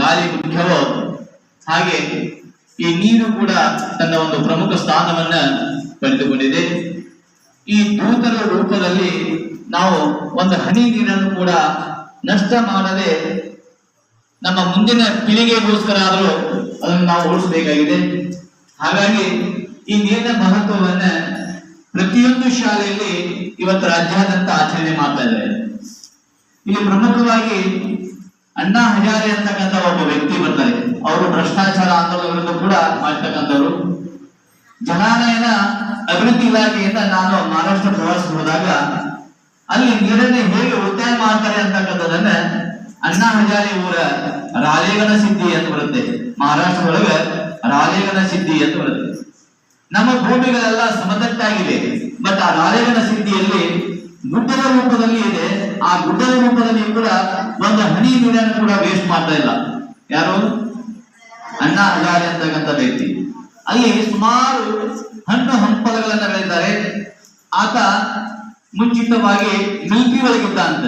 ಗಾಳಿ ಮುಖ್ಯವೋ ಹಾಗೆ ಈ ನೀರು ಕೂಡ ತನ್ನ ಒಂದು ಪ್ರಮುಖ ಸ್ಥಾನವನ್ನ ಪಡೆದುಕೊಂಡಿದೆ. ಈ ದೂತರ ರೂಪದಲ್ಲಿ ನಾವು ಒಂದು ಹನಿ ನೀರನ್ನು ಕೂಡ ನಷ್ಟ ಮಾಡದೆ ನಮ್ಮ ಮುಂದಿನ ಪೀಳಿಗೆಗೋಸ್ಕರ ಆದರೂ ಅದನ್ನು ನಾವು ಉಳಿಸಬೇಕಾಗಿದೆ. ಹಾಗಾಗಿ ಈ ನೀರಿನ ಮಹತ್ವವನ್ನ ಪ್ರತಿಯೊಂದು ಶಾಲೆಯಲ್ಲಿ ಇವತ್ತು ರಾಜ್ಯಾದ್ಯಂತ ಆಚರಣೆ ಮಾಡ್ತಾ ಇದ್ದಾರೆ. ಇಲ್ಲಿ ಪ್ರಮುಖವಾಗಿ ಅಣ್ಣಾ ಹಜಾರೆ ಅಂತಕ್ಕಂಥ ಒಬ್ಬ ವ್ಯಕ್ತಿ ಬರ್ತಾರೆ ಅವರು ಭ್ರಷ್ಟಾಚಾರ ಆಂದೋಲನಗಳನ್ನು ಕೂಡ ಮಾಡ್ತಕ್ಕಂಥವ್ರು. ಜಲಾನಯನ ಅಭಿವೃದ್ಧಿ ಇಲಾಖೆಯಿಂದ ನಾನು ಮಹಾರಾಷ್ಟ್ರ ಪ್ರವಾಸ ಹೋದಾಗ ಅಲ್ಲಿ ನೀರನ್ನು ಹೇಗೆ ಉಳಿತಾಯ ಮಾಡ್ತಾರೆ ಅಂತಕ್ಕಂಥದನ್ನ ಅಣ್ಣಾ ಹಜಾರಿ ಊರ ರಾಜೇಗನ ಸಿದ್ಧಿ ಅಂತ ಬರುತ್ತೆ. ಮಹಾರಾಷ್ಟ್ರ ಒಳಗ ರಾಲೇಗನ ಸಿದ್ಧಿ ಅಂತ ಬರುತ್ತೆ. ನಮ್ಮ ಭೂಮಿಗಳೆಲ್ಲ ಸಮತಟ್ಟಾಗಿದೆ. ಬಟ್ ಆ ರಾಜೇಗನ ಸಿದ್ಧಿಯಲ್ಲಿ ಗುಡ್ಡದ ರೂಪದಲ್ಲಿ ಇದೆ. ಆ ಗುಡ್ಡದ ರೂಪದಲ್ಲಿ ಕೂಡ ಒಂದು ಹನಿ ನೀರನ್ನು ಕೂಡ ವೇಸ್ಟ್ ಮಾಡ್ತಾ ಇಲ್ಲ. ಯಾರು? ಅಣ್ಣ ಹಜಾರೆ ಅಂತಕ್ಕಂಥ ವ್ಯಕ್ತಿ. ಅಲ್ಲಿ ಸುಮಾರು ಹಣ್ಣು ಹಂಪಲಗಳನ್ನು ಬೆಳೆದಿದ್ದಾರೆ. ಆತ ಮುಂಚಿತವಾಗಿ ಮಿಲ್ಕಿ ಒಳಗಿದ್ದ ಅಂತ.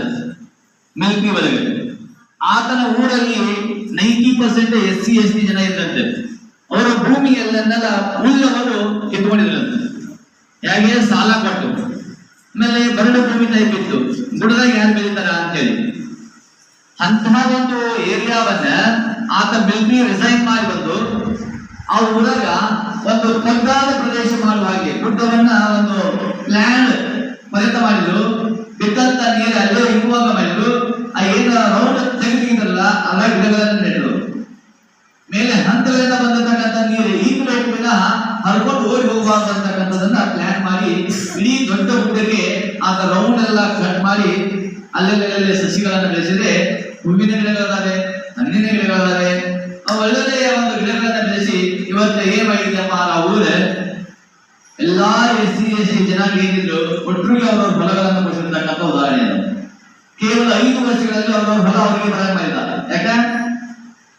ಮಿಲ್ಕಿ ಒಳಗೆ. ಆತನ ಊರಲ್ಲಿ ninety percent S C S T ಜನ ಇದ್ದಂತೆ ಅವರ ಭೂಮಿಯಲ್ಲೆಲ್ಲ ಉಳ್ಳವರು ಎತ್ಕೊಂಡಿದ್ರಂತೆ ಹೇಗೆ? ಸಾಲ ಕೊಟ್ಟು. ಆಮೇಲೆ ಬರಡು ಭೂಮಿ ಟೈಪ್ ಇತ್ತು ಗುಡದಾಗ ಯಾರು ಅಂತ ಅಂತೇಳಿ. ಅಂತಹ ಒಂದು ಏರಿಯಾವನ್ನ ಆತ ಬಿಲ್ಬಿ ರಿಸೈನ್ ಮಾಡಿ ಬಂದು, ಆ ಊರಾಗ ಒಂದು ತಗ್ಗಾದ ಪ್ರದೇಶ ಮಾಡುವ ಹಾಗೆ ಗುಡ್ಡವನ್ನ ಒಂದು ಪ್ಲಾನ್ ಪರಿತ ಮಾಡಿದ್ರು. ಬಿದ್ದಂತ ನೀರು ಅಲ್ಲೇ ಇರುವಾಗ ಮಾಡಿದ್ರು. ಆ ಏನ ರೌಂಡ್ ತೆಗೆದಿದ್ರಲ್ಲ ಅಲ್ಲ ಗಿಡಗಳನ್ನು ನೆಟ್ಟರು ಮೇಲೆ ಹಂತಗಳಿಂದ ಬಂದಿರತಕ್ಕಂಥ ನೀರು ಬೇಕು ವಿನಃ ಹರ್ಕೊಂಡು ಓಡಿ ಹೋಗಬಾರ್ದು ಅಂತಕ್ಕಂಥದನ್ನ ಪ್ಲಾನ್ ಮಾಡಿ ಇಡೀ ದೊಡ್ಡ ಗುಡ್ಡಕ್ಕೆ ಆತ ರೌಂಡ್ ಎಲ್ಲ ಕಟ್ ಮಾಡಿ ಅಲ್ಲೆಲ್ಲೆಲ್ಲೆಲ್ಲ ಸಸಿಗಳನ್ನು ಬೆಳೆಸಿದ್ರೆ ಹೂವಿನ ಗಿಡಗಳಾದರೆ ಹಣ್ಣಿನ ಗಿಡಗಳಾದರೆ ಆ ಒಳ್ಳೆಯ ಒಂದು ಗಿಡಗಳನ್ನು ಬೆಳೆಸಿ ಇವತ್ತು ಏನ್ ಮಾಡಿದ್ಯಪ್ಪ ಆ ಊರು? ಎಲ್ಲಾ ಎಸ್ ಸಿ ಎಸ್ ಸಿ ಜನಾಂಗ ಏನಿದ್ರು ಒಟ್ಟರಿಗೆ ಅವರವ್ರ ಹೊಲಗಳನ್ನು ಕೊಡಿಸಿರ್ತಕ್ಕಂಥ ಉದಾಹರಣೆ ಕೇವಲ ಐದು ವರ್ಷಗಳಲ್ಲಿ ಅವರವ್ರ ಫಲ ಅವರಿಗೆ ಬರ ಮಾಡಿದ್ದಾರೆ. ಯಾಕ?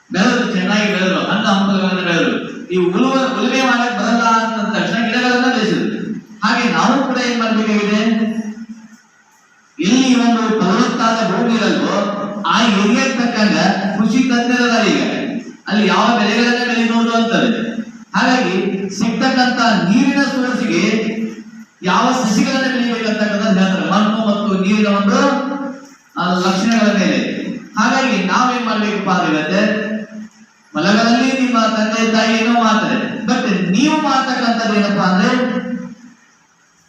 ಬೆಳೆದ್ರು, ಚೆನ್ನಾಗಿ ಬೆಳೆದ್ರು ಹಣ್ಣು ಹಂಬಲಗಳನ್ನು ಬೆಳೆದ್ರು. ಈ ಉಳುವ ಉಳುಮೆ ಮಾಡಕ್ ಬರಲ್ಲ ಅಂತ ತಕ್ಷಣ ಗಿಡಗಳನ್ನ ಬೆಳೆಸಿದ್ರು. ಹಾಗೆ ನಾವು ಕೂಡ ಏನ್ ಮಾಡ್ಬೇಕಾಗಿದೆ ಎಲ್ಲಿ ಒಂದು ಫಲವತ್ತಾದ ಭೂಮಿ ಇರಲ್ವೋ, ಆ ಏರಿಯಾಕ್ ತಕ್ಕಂಗ ಕೃಷಿ ತಂದಿರಲ್ಲ ಈಗ. ಅಲ್ಲಿ ಯಾವ ಬೆಳೆಗಳನ್ನ ಬೆಳಿಬಹುದು ಅಂತಾರೆ ಹಾಗಾಗಿ ಸಿಗ್ತಕ್ಕಂತ ನೀರಿನ ಸೋರ್ಸಿಗೆ ಯಾವ ಸಸಿಗಳನ್ನ ಬೆಳಿಬೇಕಂತಕ್ಕಂಥ ಹೇಳ್ತಾರೆ. ಮಣ್ಣು ಮತ್ತು ನೀರಿನ ಒಂದು ಲಕ್ಷಣಗಳ ಮೇಲೆ. ಹಾಗಾಗಿ ನಾವೇನ್ ಮಾಡ್ಬೇಕಪ್ಪ ಅಂದ್ರೆ ಹೊಲಗಳಲ್ಲಿ ನಿಮ್ಮ ತಂದೆ ತಾಯಿ ಏನೋ ಮಾಡ್ತಾರೆ ಬಟ್ ನೀವು ಮಾಡ್ತಕ್ಕಂಥದ್ದು ಏನಪ್ಪಾ ಅಂದ್ರೆ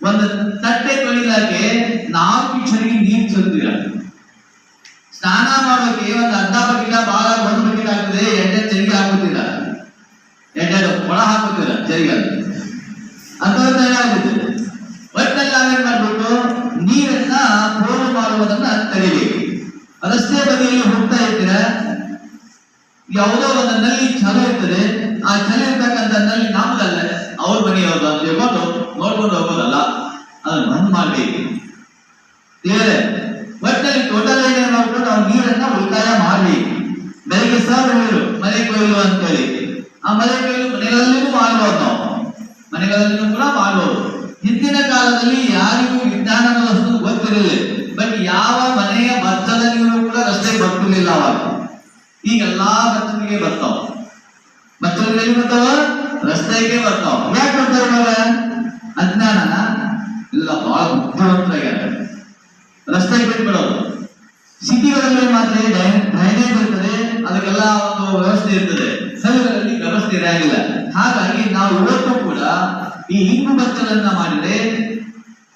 ಒಂದು ತಟ್ಟೆ ತೊಳಿಲಾಕೆ ನಾಲ್ಕು ಚಳಿ ನೀರು ಚೆಲ್ತೀರ ಸ್ನಾನ ಮಾಡೋಕೆ ಒಂದು ಅರ್ಧ ಬಕೆಟ್, ಬಾಳ ಒಂದು ಬಕೆಟ್ ಆಗ್ತದೆ ಎಡ್ಡೆ ಚರಿಗೆ ಹಾಕುತ್ತಿಲ್ಲ ಎರಡೆರಡು ಒಳ ಹಾಕುತ್ತಿಲ್ಲ ಚರಿಗೆ ಅಂತ ಆಗುತ್ತೆ ಒಟ್ಟಲ್ಲಿ ನಾವೇನ್ ಮಾಡ್ಬಿಟ್ಟು ನೀರನ್ನ ಪೋಲು ಮಾಡುವುದನ್ನ ತಡಿಬೇಕು. ರಸ್ತೆ ಬದಿಯಲ್ಲಿ ಹೋಗ್ತಾ ಇದ್ರೆ ಯಾವುದೋ ಒಂದು ನಲ್ಲಿ ಚಲೋ ಇರ್ತದೆ. ಆ ಚಲೋ ಇರ್ತಕ್ಕಂಥ ನಲ್ಲಿ ಬಂದ್ ಮಾಡಬೇಕು. ಕ್ಲಿಯರ್? ಒಟ್ಟಲ್ಲಿ ಟೋಟಲ್ ಏನೇನು ಮಾಡ್ಕೊಂಡು ನಾವು ನೀರನ್ನ ಉಳಿತಾಯ ಮಾಡಬೇಕು. ಬೆಳಿಗ್ಗೆ ಸಾವಿರ ನೀರು, ಮನೆ ಕೊಯ್ಲು ಅಂತೇಳಿ. ಆ ಮನೆ ಕೊಯ್ಲು ಮನೆಗಳಲ್ಲಿನೂ ಮಾಡ್ಬೋದು ನಾವು. ಮನೆಗಳಲ್ಲಿನೂ ಕೂಡ ಮಾಡ್ಬೋದು. ಹಿಂದಿನ ಕಾಲದಲ್ಲಿ ಯಾರಿಗೂ ವಿಜ್ಞಾನ ವಸ್ತು ಗೊತ್ತಿರಲಿಲ್ಲ. ಬಟ್ ಯಾವ ಮನೆಯ ಭತ್ತದ ನೀರು ಕೂಡ ರಸ್ತೆಗೆ ಬರ್ತಿರ್ಲಿಲ್ಲ ಅವಾಗ. ಈಗ ಎಲ್ಲಾ ಬಚ್ಚಲಿಗೆ ಬರ್ತಾವ. ಎಲ್ಲಿ ಬರ್ತಾವ? ರಸ್ತೆಗೆ ಬರ್ತಾವ. ಯಾಕೆ ಬರ್ತಾವ? ಡ್ರೈನೇಜ್ ಇರ್ತದೆ, ಅದಕ್ಕೆಲ್ಲ ಒಂದು ವ್ಯವಸ್ಥೆ ಇರ್ತದೆ. ಸ್ಥಳಗಳಲ್ಲಿ ವ್ಯವಸ್ಥೆ ಇರಂಗಿಲ್ಲ. ಹಾಗಾಗಿ ನಾವು ಇವತ್ತು ಕೂಡ ಈ ಹಿಂಗು ಬಚ್ಚಲನ್ನ ಮಾಡಿದ್ರೆ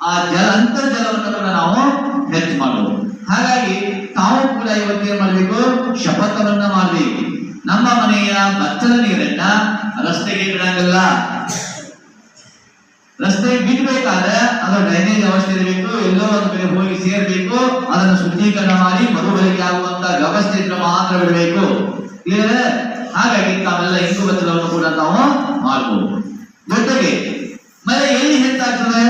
ಆ ಜಲ, ಅಂತರ್ಜಲವನ್ನು ಕೂಡ ನಾವು ಹೆಚ್ಚು ಮಾಡಬಹುದು ಹಾಗಾಗಿ ತಾವು ಕೂಡ ಇವತ್ತು ಏನ್ ಮಾಡಬೇಕು? ಶಪಥವನ್ನ ಮಾಡಬೇಕು. ನಮ್ಮ ಮನೆಯ ಬಚ್ಚಲ ನೀರನ್ನ ರಸ್ತೆಗೆ ಬಿಡಂಗಲ್ಲ ರಸ್ತೆ ಬಿಡ್ಬೇಕಾದ್ರೆ ಅದು ಡ್ರೈನೇಜ್ ವ್ಯವಸ್ಥೆ ಇರಬೇಕು ಎಲ್ಲೋ ಒಂದು ಕಡೆ ಹೋಗಿ ಸೇರ್ಬೇಕು, ಅದನ್ನು ಶುದ್ಧೀಕರಣ ಮಾಡಿ ಮರುಬಳಕೆ ಆಗುವಂತ ವ್ಯವಸ್ಥೆ ಇದ್ರೆ ಮಾತ್ರ ಬಿಡಬೇಕು. ಹಾಗಾಗಿ ತಾವೆಲ್ಲ ಇಂಗು ಬಚ್ಚಲವನ್ನು ಕೂಡ ನಾವು ಮಾಡಬಹುದು ಜೊತೆಗೆ, ಮಳೆ ಎಲ್ಲಿ ಹೆಚ್ಚಾಗ್ತದೆ?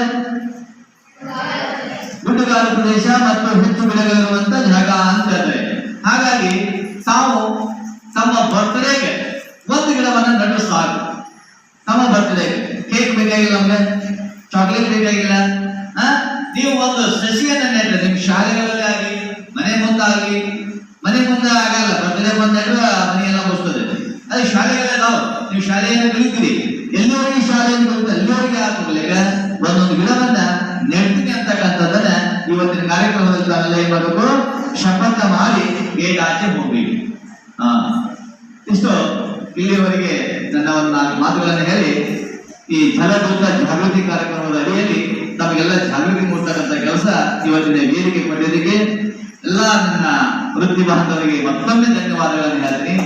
ಗುಡ್ಡಗಾಡು ಪ್ರದೇಶ ಮತ್ತು ಹೆಚ್ಚು ಬೆಳೆಗಳಿರುವಂತ ಜಾಗ ಅಂತ ಹೇಳ್ತಾರೆ ಹಾಗಾಗಿ ತಾವು ತಮ್ಮ ಬರ್ತ್ಡೇಗೆ ಒಂದು ಗಿಡವನ್ನು ನೆಟ್ಟು ಸಾಕು. ತಮ್ಮ ಬರ್ತ್ಡೇಗೆ ಕೇಕ್ ಬೇಕಾಗಿಲ್ಲ ನಮ್ಗೆ? ಚಾಕ್ಲೇಟ್ ಬೇಕಾಗಿಲ್ಲ ನೀವು ಒಂದು ಸಸಿಯನ್ನು ನೆಟ್ಟರೆ ನಿಮ್ಮ ಶಾಲೆಗಳಲ್ಲಿ ಆಗಲಿ, ಮನೆ ಮುಂದಾಗಲಿ. ಮನೆ ಮುಂದೆ ಆಗಲ್ಲ ಬರ್ತದೆ ಬಂದಾಗ ಮನೆಯೆಲ್ಲ ಮುಗಿಸ್ತದೆ. ಅದೇ ಶಾಲೆಗಳೇ ನಾವು. ನೀವು ಶಾಲೆಯನ್ನು ಬೆಳಿತೀರಿ ಎಲ್ಲರಿಗೆ ಶಾಲೆಯನ್ನು ಬರುತ್ತೆ. ಎಲ್ಲರಿಗೆ ಆಗ್ತದೆ ಒಂದೊಂದು ಗಿಡವನ್ನ ನೆಡ್ತೀನಿ ಅಂತಕ್ಕಂಥದ್ದನ್ನ ಇವತ್ತಿನ ಕಾರ್ಯಕ್ರಮದಲ್ಲಿ ತಾವೆಲ್ಲ ಏನ್ ಮಾಡಬೇಕು? ಶಪಥ ಮಾಡಿ ಏಟಾಚೆ ಹೋಗ್ಬೇಕು. ಹಾ ಇಷ್ಟು ಇಲ್ಲಿಯವರೆಗೆ ನನ್ನ ಒಂದು ನಾಲ್ಕು ಮಾತುಗಳನ್ನು ಹೇಳಿ ಈ ಜಲದೂತ ಜಾಗೃತಿ ಕಾರ್ಯಕ್ರಮದ ಅಡಿಯಲ್ಲಿ ತಮಗೆಲ್ಲ ಜಾಗೃತಿ ಮೂಡ್ತಕ್ಕಂಥ ಕೆಲಸ ಇವತ್ತಿನ ವೇದಿಕೆ ಪಡೆಯೋದಕ್ಕೆ ಎಲ್ಲ ನನ್ನ ವೃತ್ತಿ ಬಾಂಧವರಿಗೆ ಮತ್ತೊಮ್ಮೆ ಧನ್ಯವಾದಗಳನ್ನು ಹೇಳ್ತೀನಿ